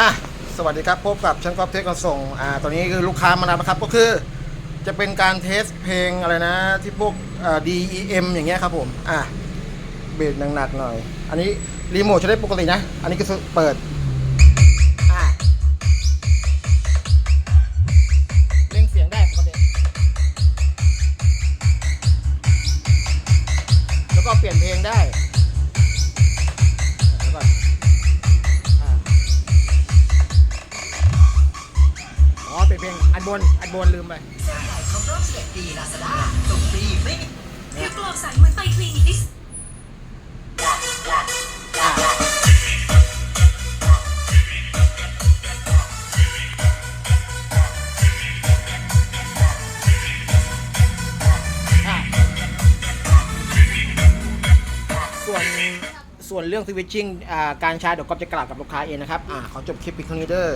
อะสวัสดีครับ พบกับช่างกอล์ฟเทคขนส่งอ่าตอนนี้คือลูกค้ามาแล้วนะครับ ก็คือจะเป็นการเทสเพลงอะไรนะ ที่พวกอ่า DEM อย่างเงี้ยครับผม อะเบสหนักๆหน่อย อันนี้รีโมทใช้ได้ปกตินะ อันนี้ก็เปิดอะเล่งเสียงได้ปกติแล้วก็เปลี่ยนเพลงได้ อ๋อเปลี่ยนเพลงอันบนอันบนลืมไปครบรอบ11ปีลาซาด้าส่งฟรีไม่มีพี่กลอบสันเหมือนไปคลินิกดิสอ่าอ่าส่วนส่วนเรื่องสวิตชิ่งอ่าการใช้เดี๋ยวก๊อฟจะกล่าวกับลูกค้าเองนะครับอ่าขอจบคลิปเพียงเท่านี้เด้อ